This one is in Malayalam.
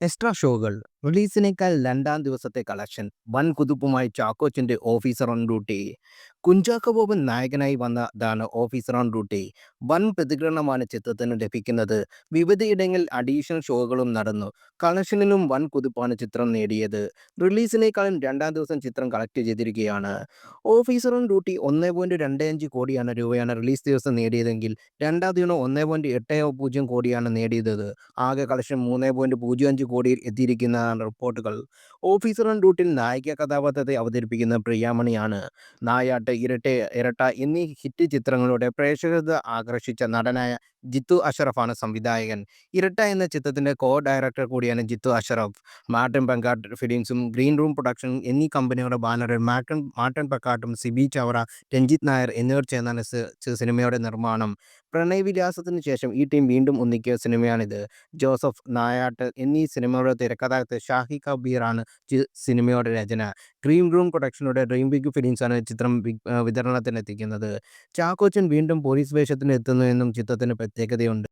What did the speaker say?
എക്സ്ട്രാ ഷോകൾ റിലീസിനേക്കാൾ രണ്ടാം ദിവസത്തെ കളക്ഷൻ വൻ കുതിപ്പുമായി ചാക്കോച്ചിന്റെ officer on duty Kunchacko Boban നായകനായി വന്നതാണ് ഓഫീസർ ഓൺ ഡ്യൂട്ടി വൻ പ്രതികരണമാണ് ചിത്രത്തിന് ലഭിക്കുന്നത്. വിവിധയിടങ്ങളിൽ അഡീഷണൽ ഷോകളും നടന്നു. കളക്ഷനിലും വൻ കുതിപ്പാണ് ചിത്രം നേടിയത്. റിലീസിനേക്കാളും രണ്ടാം ദിവസം ചിത്രം കളക്ട് ചെയ്തിരിക്കുകയാണ്. ഓഫീസർ ഓൺ ഡ്യൂട്ടി ഒന്ന് പോയിന്റ് രണ്ട് അഞ്ച് കോടിയാണ് രൂപയാണ് റിലീസ് ദിവസം നേടിയതെങ്കിൽ രണ്ടാം ദിവസം ഒന്ന് പോയിന്റ് എട്ട് പൂജ്യം കോടിയാണ് നേടിയത്. ആകെ കളക്ഷൻ മൂന്ന് പോയിന്റ് പൂജ്യം അഞ്ച് കോടിയിൽ എത്തിയിരിക്കുന്നതാണ് റിപ്പോർട്ടുകൾ. ഓഫീസർ ഓൺ ഡ്യൂട്ടിയിൽ നായിക കഥാപാത്രത്തെ അവതരിപ്പിക്കുന്ന പ്രിയാമണിയാണ്. നായാട്ട് ഇരട്ട ഇരട്ട എന്നീ ഹിറ്റ് ചിത്രങ്ങളുടെ പ്രേക്ഷകത ആകർഷിച്ച നടനായ ജിത്തു അഷറഫാണ് സംവിധായകൻ. ഇരട്ട എന്ന ചിത്രത്തിന്റെ കോ ഡയറക്ടർ കൂടിയാണ് ജിത്തു അഷറഫ്. മാർട്ടിൻ പങ്കാട്ട് ഫിലിംസും ഗ്രീൻ റൂം പ്രൊഡക്ഷൻ എന്നീ കമ്പനികളുടെ ബാനറിൽ മാർട്ടിൻ മാർട്ടൻ പക്കാട്ടും സിബി ചവറ രഞ്ജിത്ത് നായർ എന്നിവർ ചേർന്നാണ് സിനിമയുടെ നിർമ്മാണം. പ്രണയവിലാസത്തിന് ശേഷം ഈ ടീം വീണ്ടും ഒന്നിക്കിയ സിനിമയാണിത്. ജോസഫ് നായാട്ട് എന്നീ സിനിമകളുടെ തിരക്കഥാകൃത്ത് ഷാഹി കബീറാണ് സിനിമയുടെ രചന. ഡ്രീം റൂം പ്രൊഡക്ഷനുടെ ഡ്രീം ബിഗ് ഫിലിംസാണ് ചിത്രം വിതരണത്തിനെത്തിക്കുന്നത്. ചാക്കോച്ചൻ വീണ്ടും പോലീസ് വേഷത്തിന് എത്തുന്നു എന്നും ചിത്രത്തിന് പ്രത്യേകതയുണ്ട്.